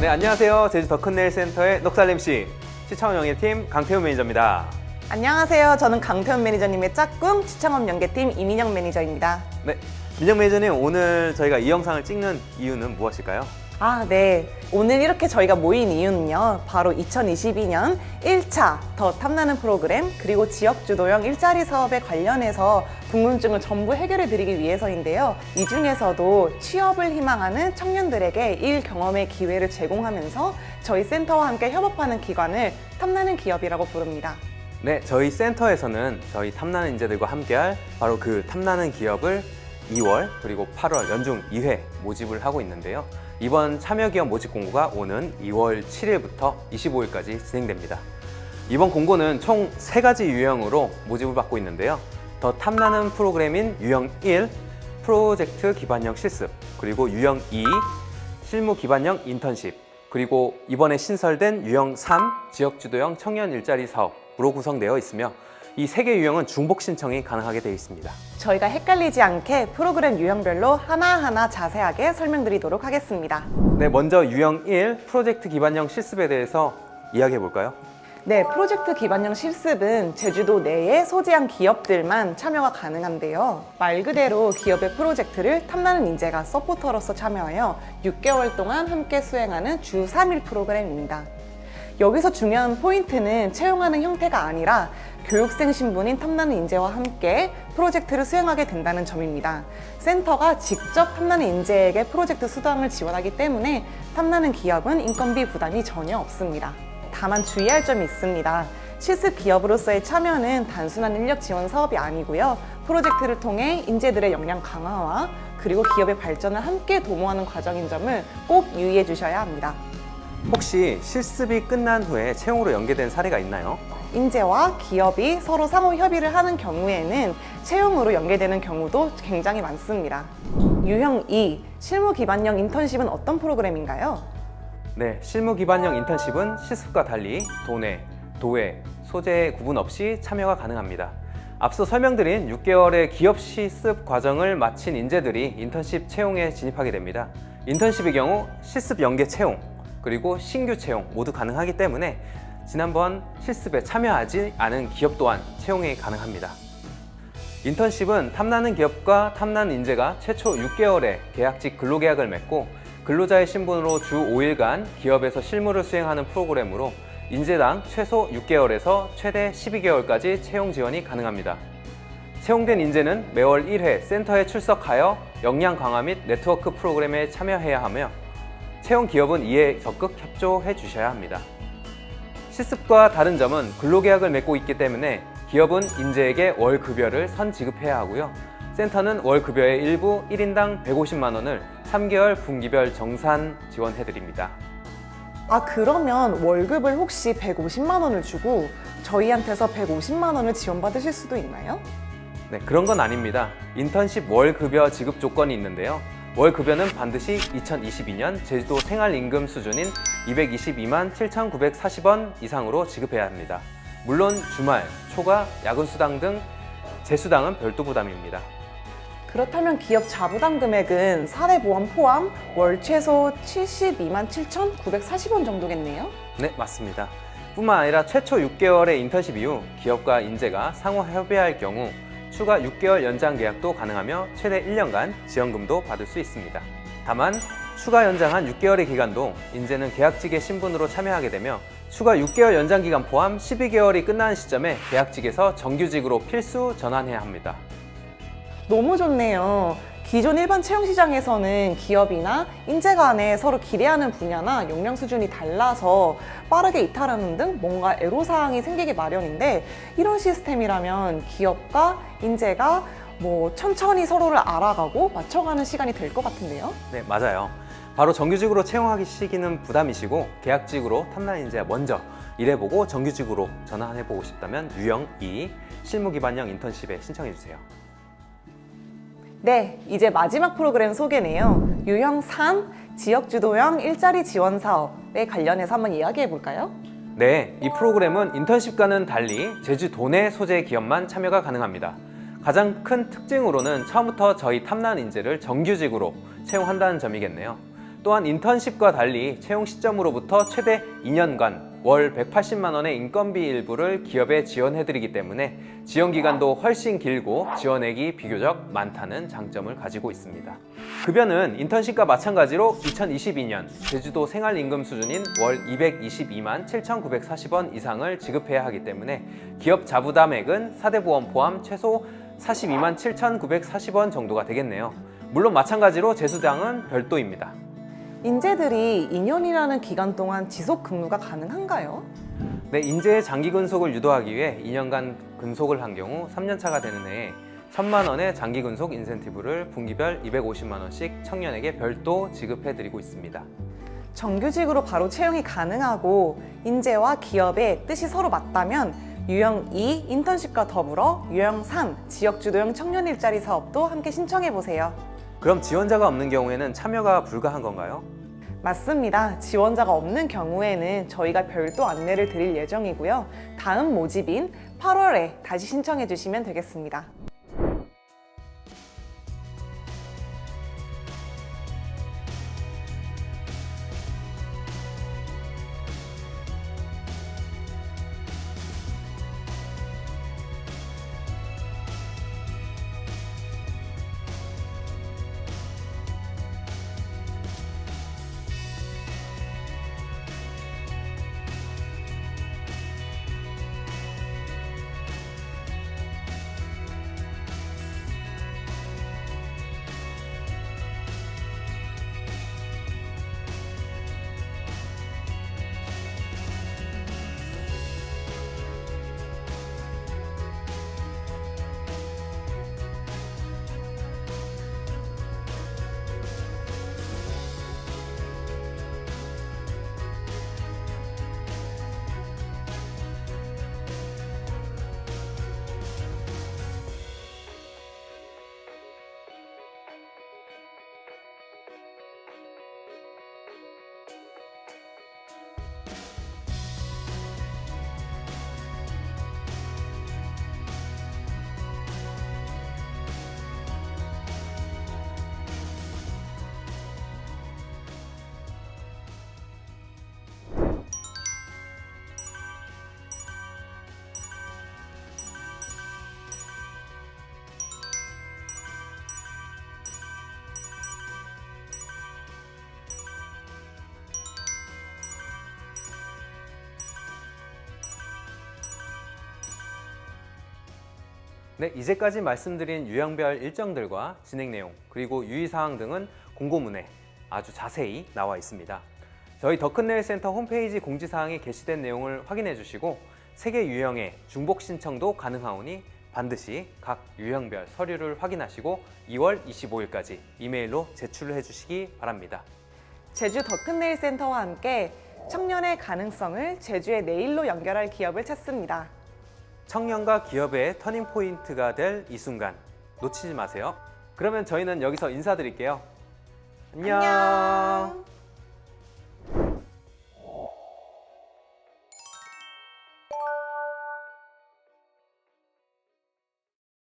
네, 안녕하세요. 제주 더큰네일 센터의 녹살 MC 시청원 영예팀 강태훈 매니저입니다. 안녕하세요. 저는 강태현 매니저님의 짝꿍 시청업 연계팀 이민영 매니저입니다. 네, 민영 매니저님 오늘 저희가 이 영상을 찍는 이유는 무엇일까요? 아, 네. 오늘 이렇게 저희가 모인 이유는요. 바로 2022년 1차 더 탐나는 프로그램 그리고 지역 주도형 일자리 사업에 관련해서 궁금증을 전부 해결해 드리기 위해서인데요. 이 중에서도 취업을 희망하는 청년들에게 일 경험의 기회를 제공하면서 저희 센터와 함께 협업하는 기관을 탐나는 기업이라고 부릅니다. 네, 저희 센터에서는 저희 탐나는 인재들과 함께할 바로 그 탐나는 기업을 2월 그리고 8월 연중 2회 모집을 하고 있는데요. 이번 참여 기업 모집 공고가 오는 2월 7일부터 25일까지 진행됩니다. 이번 공고는 총 세가지 유형으로 모집을 받고 있는데요. 더 탐나는 프로그램인 유형 1, 프로젝트 기반형 실습, 그리고 유형 2, 실무 기반형 인턴십, 그리고 이번에 신설된 유형 3, 지역주도형 청년 일자리 사업으로 구성되어 있으며 이 세 개 유형은 중복 신청이 가능하게 되어 있습니다. 저희가 헷갈리지 않게 프로그램 유형별로 하나하나 자세하게 설명드리도록 하겠습니다. 네, 먼저 유형 1, 프로젝트 기반형 실습에 대해서 이야기해 볼까요? 네, 프로젝트 기반형 실습은 제주도 내에 소재한 기업들만 참여가 가능한데요. 말 그대로 기업의 프로젝트를 탐나는 인재가 서포터로서 참여하여 6개월 동안 함께 수행하는 주 3일 프로그램입니다. 여기서 중요한 포인트는 채용하는 형태가 아니라 교육생 신분인 탐나는 인재와 함께 프로젝트를 수행하게 된다는 점입니다. 센터가 직접 탐나는 인재에게 프로젝트 수당을 지원하기 때문에 탐나는 기업은 인건비 부담이 전혀 없습니다. 다만 주의할 점이 있습니다. 실습 기업으로서의 참여는 단순한 인력 지원 사업이 아니고요. 프로젝트를 통해 인재들의 역량 강화와 그리고 기업의 발전을 함께 도모하는 과정인 점을 꼭 유의해 주셔야 합니다. 혹시 실습이 끝난 후에 채용으로 연계된 사례가 있나요? 인재와 기업이 서로 상호 협의를 하는 경우에는 채용으로 연계되는 경우도 굉장히 많습니다. 유형 2, 실무 기반형 인턴십은 어떤 프로그램인가요? 네, 실무 기반형 인턴십은 실습과 달리 도내, 도외, 소재 구분 없이 참여가 가능합니다. 앞서 설명드린 6개월의 기업 실습 과정을 마친 인재들이 인턴십 채용에 진입하게 됩니다. 인턴십의 경우 실습 연계 채용, 그리고 신규 채용 모두 가능하기 때문에 지난번 실습에 참여하지 않은 기업 또한 채용이 가능합니다. 인턴십은 탐나는 기업과 탐나는 인재가 최초 6개월의 계약직 근로계약을 맺고 근로자의 신분으로 주 5일간 기업에서 실무를 수행하는 프로그램으로 인재당 최소 6개월에서 최대 12개월까지 채용 지원이 가능합니다. 채용된 인재는 매월 1회 센터에 출석하여 역량 강화 및 네트워크 프로그램에 참여해야 하며 채용 기업은 이에 적극 협조해 주셔야 합니다. 실습과 다른 점은 근로계약을 맺고 있기 때문에 기업은 인재에게 월 급여를 선 지급해야 하고요. 센터는 월 급여의 일부 1인당 150만 원을 3개월 분기별 정산 지원해 드립니다. 아, 그러면 월급을 혹시 150만 원을 주고 저희한테서 150만 원을 지원받으실 수도 있나요? 네, 그런 건 아닙니다. 인턴십 월 급여 지급 조건이 있는데요. 월 급여는 반드시 2022년 제주도 생활임금 수준인 222만 7,940원 이상으로 지급해야 합니다. 물론 주말, 초과, 야근 수당 등 재수당은 별도 부담입니다. 그렇다면 기업 자부담 금액은 사회 보험 포함 월 최소 72만 7,940원 정도겠네요. 네, 맞습니다. 뿐만 아니라 최초 6개월의 인턴십 이후 기업과 인재가 상호 협의할 경우 추가 6개월 연장 계약도 가능하며 최대 1년간 지원금도 받을 수 있습니다. 다만 추가 연장한 6개월의 기간도 인재는 계약직의 신분으로 참여하게 되며 추가 6개월 연장 기간 포함 12개월이 끝나는 시점에 계약직에서 정규직으로 필수 전환해야 합니다. 너무 좋네요. 기존 일반 채용 시장에서는 기업이나 인재 간에 서로 기대하는 분야나 역량 수준이 달라서 빠르게 이탈하는 등 뭔가 애로사항이 생기기 마련인데 이런 시스템이라면 기업과 인재가 뭐 천천히 서로를 알아가고 맞춰가는 시간이 될 것 같은데요. 네, 맞아요. 바로 정규직으로 채용하기 시기는 부담이시고 계약직으로 탐난 인재 먼저 일해보고 정규직으로 전환해보고 싶다면 유형 2 실무 기반형 인턴십에 신청해 주세요. 네, 이제 마지막 프로그램 소개네요. 유형 3 지역 주도형 일자리 지원 사업에 관련해서 한번 이야기해 볼까요? 네, 이 프로그램은 인턴십과는 달리 제주 도내 소재 기업만 참여가 가능합니다. 가장 큰 특징으로는 처음부터 저희 탐난 인재를 정규직으로 채용한다는 점이겠네요. 또한 인턴십과 달리 채용 시점으로부터 최대 2년간 월 180만 원의 인건비 일부를 기업에 지원해드리기 때문에 지원 기간도 훨씬 길고 지원액이 비교적 많다는 장점을 가지고 있습니다. 급여는 인턴십과 마찬가지로 2022년 제주도 생활임금 수준인 월 222만 7,940원 이상을 지급해야 하기 때문에 기업 자부담액은 사대보험 포함 최소 42만 7,940원 정도가 되겠네요. 물론 마찬가지로 재수당은 별도입니다. 인재들이 2년이라는 기간 동안 지속 근무가 가능한가요? 네, 인재의 장기 근속을 유도하기 위해 2년간 근속을 한 경우 3년차가 되는 해에 1천만 원의 장기 근속 인센티브를 분기별 250만 원씩 청년에게 별도 지급해 드리고 있습니다. 정규직으로 바로 채용이 가능하고 인재와 기업의 뜻이 서로 맞다면 유형 2 인턴십과 더불어 유형 3 지역 주도형 청년 일자리 사업도 함께 신청해 보세요. 그럼 지원자가 없는 경우에는 참여가 불가한 건가요? 맞습니다. 지원자가 없는 경우에는 저희가 별도 안내를 드릴 예정이고요. 다음 모집인 8월에 다시 신청해 주시면 되겠습니다. 네, 이제까지 말씀드린 유형별 일정들과 진행 내용, 그리고 유의사항 등은 공고문에 아주 자세히 나와 있습니다. 저희 더큰네일 센터 홈페이지 공지사항에 게시된 내용을 확인해 주시고 세개 유형의 중복 신청도 가능하오니 반드시 각 유형별 서류를 확인하시고 2월 25일까지 이메일로 제출해 주시기 바랍니다. 제주 더큰네일 센터와 함께 청년의 가능성을 제주의 내일로 연결할 기업을 찾습니다. 청년과 기업의 터닝 포인트가 될 이 순간 놓치지 마세요. 그러면 저희는 여기서 인사드릴게요. 안녕. 안녕.